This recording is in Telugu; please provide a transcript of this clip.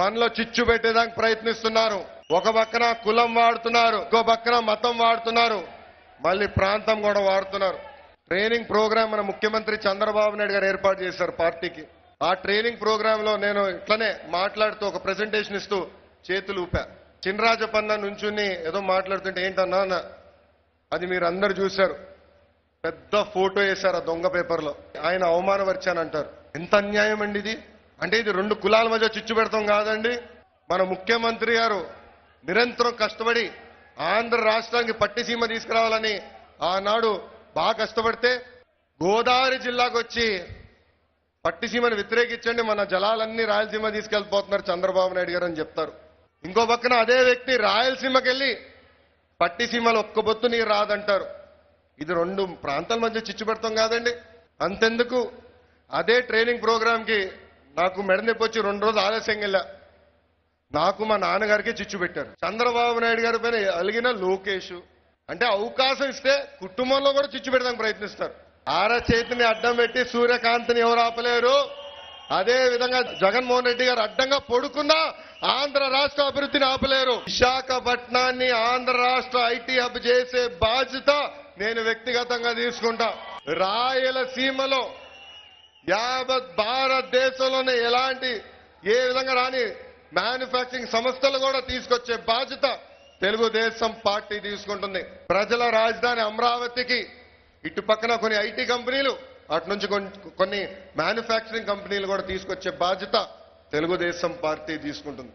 మనలో చిచ్చు పెట్టేదానికి ప్రయత్నిస్తున్నారు. ఒక పక్కన కులం వాడుతున్నారు ఇంకో పక్కన మతం వాడుతున్నారు. మళ్ళీ ప్రాంతం కూడా వాడుతున్నారు. ట్రైనింగ్ ప్రోగ్రామ్ మన ముఖ్యమంత్రి చంద్రబాబు నాయుడు గారు ఏర్పాటు చేశారు పార్టీకి. ఆ ట్రైనింగ్ ప్రోగ్రామ్లో నేను ఇట్లనే మాట్లాడుతూ ఒక ప్రెజెంటేషన్ ఇస్తూ చేతులు ఊపా. చినరాజపన్న నుంచుని ఏదో మాట్లాడుతుంటే ఏంటన్నా అది మీరు అందరు చూశారు. పెద్ద ఫోటో వేశారు ఆ దొంగ పేపర్లో. ఆయన అవమానపరిచానంటారు. ఎంత అన్యాయం అండి ఇది? అంటే ఇది రెండు కులాల మధ్య చిచ్చు పెడతాం కాదండి. మన ముఖ్యమంత్రి గారు నిరంతరం కష్టపడి ఆంధ్ర రాష్ట్రానికి పట్టిసీమ తీసుకురావాలని ఆనాడు బాగా కష్టపడితే గోదావరి జిల్లాకు వచ్చి పట్టిసీమను వ్యతిరేకించండి మన జలాలన్నీ రాయలసీమ తీసుకెళ్ళిపోతున్నారు చంద్రబాబు నాయుడు గారు అని చెప్తారు. ఇంకో పక్కన అదే వ్యక్తి రాయలసీమకి వెళ్ళి పట్టిసీమలో ఒక్క బొత్తు నీరు రాదంటారు. ఇది రెండు ప్రాంతాల మధ్య చిచ్చు పెడతాం కాదండి. అంతెందుకు? అదే ట్రైనింగ్ ప్రోగ్రాంకి నాకు మెడ నొప్పి వచ్చి రెండు రోజులు ఆలస్యం వెళ్ళా నాకు మా నాన్నగారికి చిచ్చు పెట్టారు. చంద్రబాబు నాయుడు గారి పైన అలిగిన లోకేష్. అంటే అవకాశం ఇస్తే కుటుంబంలో కూడా చిచ్చు పెట్టడానికి ప్రయత్నిస్తారు. ఆర చేతిని అడ్డం పెట్టి సూర్యకాంతిని ఎవరు ఆపలేరు? అదే విధంగా జగన్మోహన్ రెడ్డి గారు అడ్డంగా పొడుకున్నా ఆంధ్ర రాష్ట్ర అభివృద్ధిని ఆపలేరు. విశాఖపట్నాన్ని ఆంధ్ర రాష్ట్ర ఐటీ హబ్ చేసే బాధ్యత నేను వ్యక్తిగతంగా తీసుకుంటా. రాయలసీమలో యావత్ భారతదేశంలోనే ఎలాంటి ఏ విధంగా రాని మ్యానుఫ్యాక్చరింగ్ సంస్థలు కూడా తీసుకొచ్చే బాధ్యత తెలుగుదేశం పార్టీ తీసుకుంటుంది. ప్రజల రాజధాని అమరావతికి ఇటు పక్కన కొన్ని ఐటీ కంపెనీలు అటు నుంచి కొన్ని- కొన్ని మ్యానుఫ్యాక్చరింగ్ కంపెనీలు కూడా తీసుకొచ్చే బాధ్యత తెలుగుదేశం పార్టీ తీసుకుంటుంది.